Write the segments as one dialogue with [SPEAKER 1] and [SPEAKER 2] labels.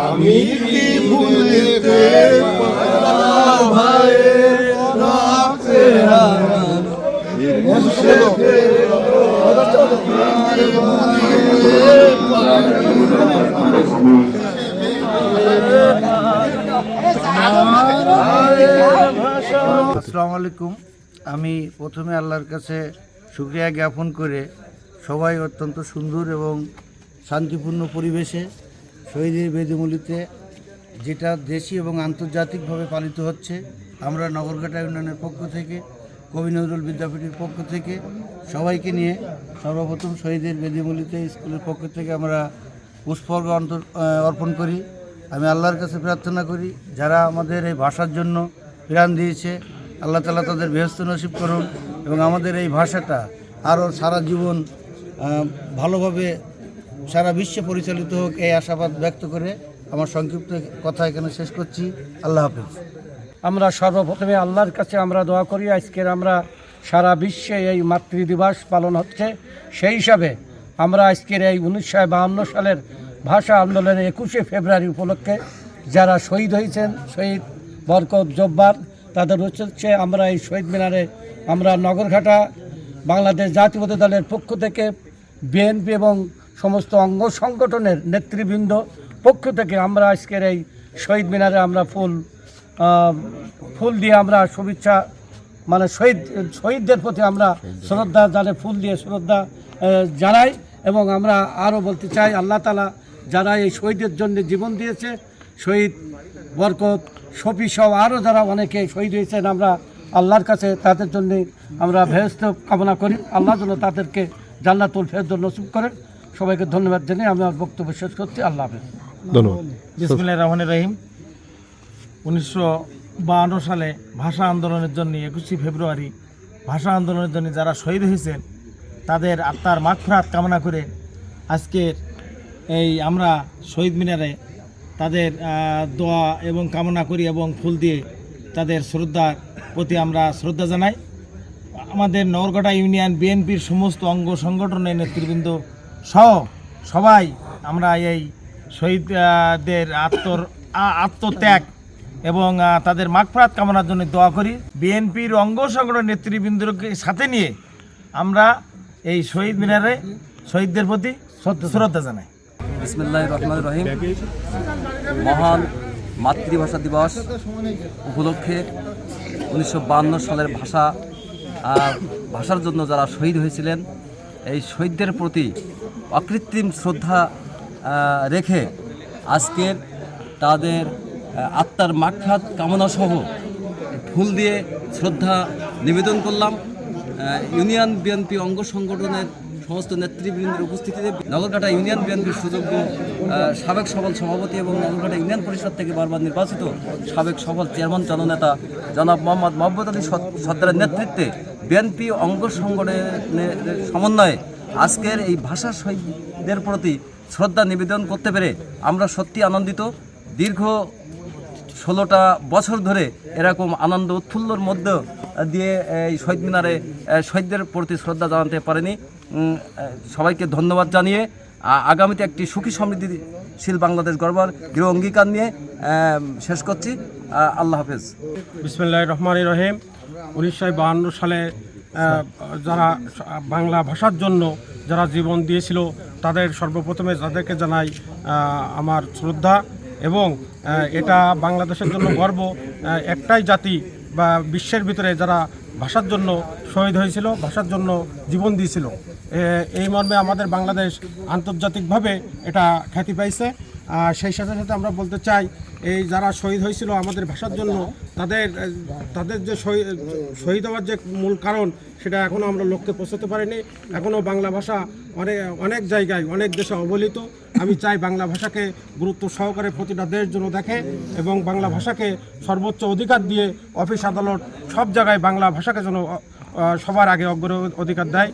[SPEAKER 1] আমি কি ভুলিতে
[SPEAKER 2] আসসালামু আলাইকুম। আমি প্রথমে আল্লাহর কাছে শুক্রিয়া জ্ঞাপন করে সবাই অত্যন্ত সুন্দর এবং শান্তিপূর্ণ পরিবেশে শহীদের বেদিমূলিতে যেটা দেশি এবং আন্তর্জাতিকভাবে পালিত হচ্ছে, আমরা নগরঘাটা ইউনিয়নের পক্ষ থেকে, কবি নজরুল বিদ্যাপীঠের পক্ষ থেকে সবাইকে নিয়ে সর্বপ্রথম শহীদের বেদিমূলিতে স্কুলের পক্ষ থেকে আমরা পুষ্পর্গ অন্তর অর্পণ করি। আমি আল্লাহর কাছে প্রার্থনা করি, যারা আমাদের এই ভাষার জন্য প্রাণ দিয়েছে, আল্লাহ তালা তাদের বেহস্ত নসিব করুন। এবং আমাদের এই ভাষাটা আরও সারা জীবন ভালোভাবে সারা বিশ্বে পরিচালিত হোক এই আশাবাদ ব্যক্ত করে আমার সংক্ষিপ্ত কথা এখানে শেষ করছি। আল্লাহ হাফিজ।
[SPEAKER 3] আমরা সর্বপ্রথমে আল্লাহর কাছে আমরা দোয়া করি, আজকের আমরা সারা বিশ্বে এই মাতৃ দিবস পালন হচ্ছে। সেই হিসাবে আমরা আজকের এই উনিশশো বাহান্ন সালের ভাষা আন্দোলনের একুশে ফেব্রুয়ারি উপলক্ষে যারা শহীদ হয়েছেন, শহীদ বরকত জব্বার, তাদের হচ্ছে আমরা এই শহীদ মিনারে আমরা নগরঘাটা বাংলাদেশ জাতীয়তা দলের পক্ষ থেকে, বিএনপি এবং সমস্ত অঙ্গ সংগঠনের নেতৃবৃন্দ পক্ষ থেকে আমরা আজকের এই শহীদ মিনারে আমরা ফুল ফুল দিয়ে আমরা শুভেচ্ছা মানে শহীদ, শহীদদের প্রতি আমরা শ্রদ্ধা জানে ফুল দিয়ে শ্রদ্ধা জানাই এবং আমরা আরও বলতে চাই, আল্লাহ তালা যারা এই শহীদের জন্য জীবন দিয়েছে, শহীদ বরকত, শফি সব আরও যারা অনেকে শহীদ হয়েছেন, আমরা আল্লাহর কাছে তাদের জন্য আমরা ভেস্ত কামনা করি। আল্লাহ যেন তাদেরকে জান্নাতুল ফেরদৌল নসিব করেন। সবাইকে ধন্যবাদ জানিয়ে আমি আমার বক্তব্য শেষ করছি। আল্লাহ হাফেজ।
[SPEAKER 4] বিসমুল্লাহ রহমান রহিম। উনিশশো বাহান্ন সালে ভাষা আন্দোলনের জন্য একুশে ফেব্রুয়ারি ভাষা আন্দোলনের জন্য যারা শহীদ হয়েছেন তাদের আত্মার মাগফরাত কামনা করে আজকের এই আমরা শহীদ মিনারে তাদের দোয়া এবং কামনা করি এবং ফুল দিয়ে তাদের শ্রদ্ধার প্রতি আমরা শ্রদ্ধা জানাই। আমাদের নগরকাটা ইউনিয়ন বিএনপির সমস্ত অঙ্গ সংগঠনের নেতৃবৃন্দ সহ সবাই আমরা এই শহীদদের আত্মর আত্মত্যাগ এবং তাদের মাগফরাত কামনার জন্য দোয়া করি। বিএনপির অঙ্গ সংগঠন নেতৃবৃন্দকে সাথে নিয়ে আমরা এই শহীদ মিনারে শহীদদের প্রতি শ্রদ্ধা জানাই।
[SPEAKER 5] বিসমিল্লাহ রহমান রহিম। মহান মাতৃভাষা দিবস উপলক্ষে উনিশশো সালের ভাষা ভাষার জন্য যারা শহীদ হয়েছিলেন, এই শহীদদের প্রতি অকৃত্রিম শ্রদ্ধা রেখে আজকের তাদের আত্মার মাক্ষাত কামনা সহ ফুল দিয়ে শ্রদ্ধা নিবেদন করলাম। ইউনিয়ন বিএনপি অঙ্গ সংগঠনের সমস্ত নেতৃবৃন্দের উপস্থিতিতে নগরকাটা ইউনিয়ন বিএনপির সুযোগ্য সাবেক সফল সভাপতি এবং নগরকাটা ইউনিয়ন পরিষদ থেকে বারবার নির্বাচিত সাবেক সফল চেয়ারম্যান, জননেতা জনাব মোহাম্মদ মোহাম্মদ আলী সর্দারের নেতৃত্বে বিএনপি অঙ্গ সংগঠনের সমন্বয়ে আজকের এই ভাষা শহীদদের প্রতি শ্রদ্ধা নিবেদন করতে পেরে আমরা সত্যি আনন্দিত। দীর্ঘ ষোলোটা বছর ধরে এরকম আনন্দ উৎফুল্লর মধ্যে দিয়ে এই শহীদ মিনারে শহীদদের প্রতি শ্রদ্ধা জানাতে পারেনি। সবাইকে ধন্যবাদ জানিয়ে আগামীতে একটি সুখী সমৃদ্ধিশীল বাংলাদেশ গড়বার গৃহ অঙ্গীকার নিয়ে শেষ করছি। আল্লাহ হাফেজ।
[SPEAKER 3] বিসমুল্লাহ রহমান রহিম। উনিশশো সালে যারা বাংলা ভাষার জন্য যারা জীবন দিয়েছিল, তাদের সর্বপ্রথমে তাদেরকে জানাই আমার শ্রদ্ধা এবং এটা বাংলাদেশের জন্য গর্ব একটাই জাতি বা বিশ্বের ভিতরে যারা ভাষার জন্য শহীদ হয়েছিল, ভাষার জন্য জীবন দিয়েছিল। এই মর্মে আমাদের বাংলাদেশ আন্তর্জাতিকভাবে এটা খ্যাতি পাইছে। আর সেই সাথে সাথে আমরা বলতে চাই, এই যারা শহীদ হয়েছিল আমাদের ভাষার জন্য, তাদের তাদের যে শহীদ হওয়ার যে মূল কারণ, সেটা এখনও আমরা লক্ষ্যে পৌঁছতে পারিনি। এখনও বাংলা ভাষা অনেক অনেক জায়গায়, অনেক দেশে অবহেলিত আমি চাই বাংলা ভাষাকে গুরুত্ব সহকারে প্রতিটা দেশ জন্য দেখে এবং বাংলা ভাষাকে সর্বোচ্চ অধিকার দিয়ে অফিস, আদালত সব জায়গায় বাংলা ভাষাকে যেন সবার আগে অগ্র অধিকার দেয়।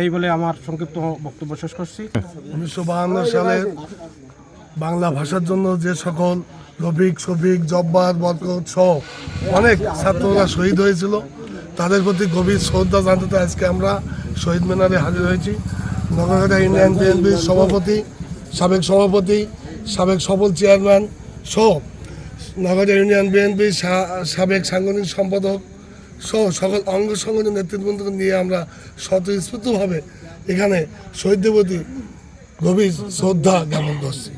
[SPEAKER 3] এই বলে আমার সংক্ষিপ্ত বক্তব্য শেষ করছি।
[SPEAKER 1] উনিশশো বাহান্ন সালে বাংলা ভাষার জন্য যে সকল রফিক, শফিক, জব্বার, বরকত সহ অনেক ছাত্ররা শহীদ হয়েছিল, তাদের প্রতি গভীর শ্রদ্ধা জানাতে আজকে আমরা শহীদ মিনারে হাজির হয়েছি। নগরঘাটা ইউনিয়ন বিএনপির সভাপতি, সাবেক সভাপতি, সাবেক সফল চেয়ারম্যান সহ নগরঘাটা ইউনিয়ন বিএনপির সাবেক সাংগঠনিক সম্পাদক সহ সকল অঙ্গ সংগঠন নেতৃবৃন্দকে নিয়ে আমরা স্বতঃস্ফূর্তভাবে এখানে শহীদদের প্রতি গভীর শ্রদ্ধা জ্ঞাপন করছি।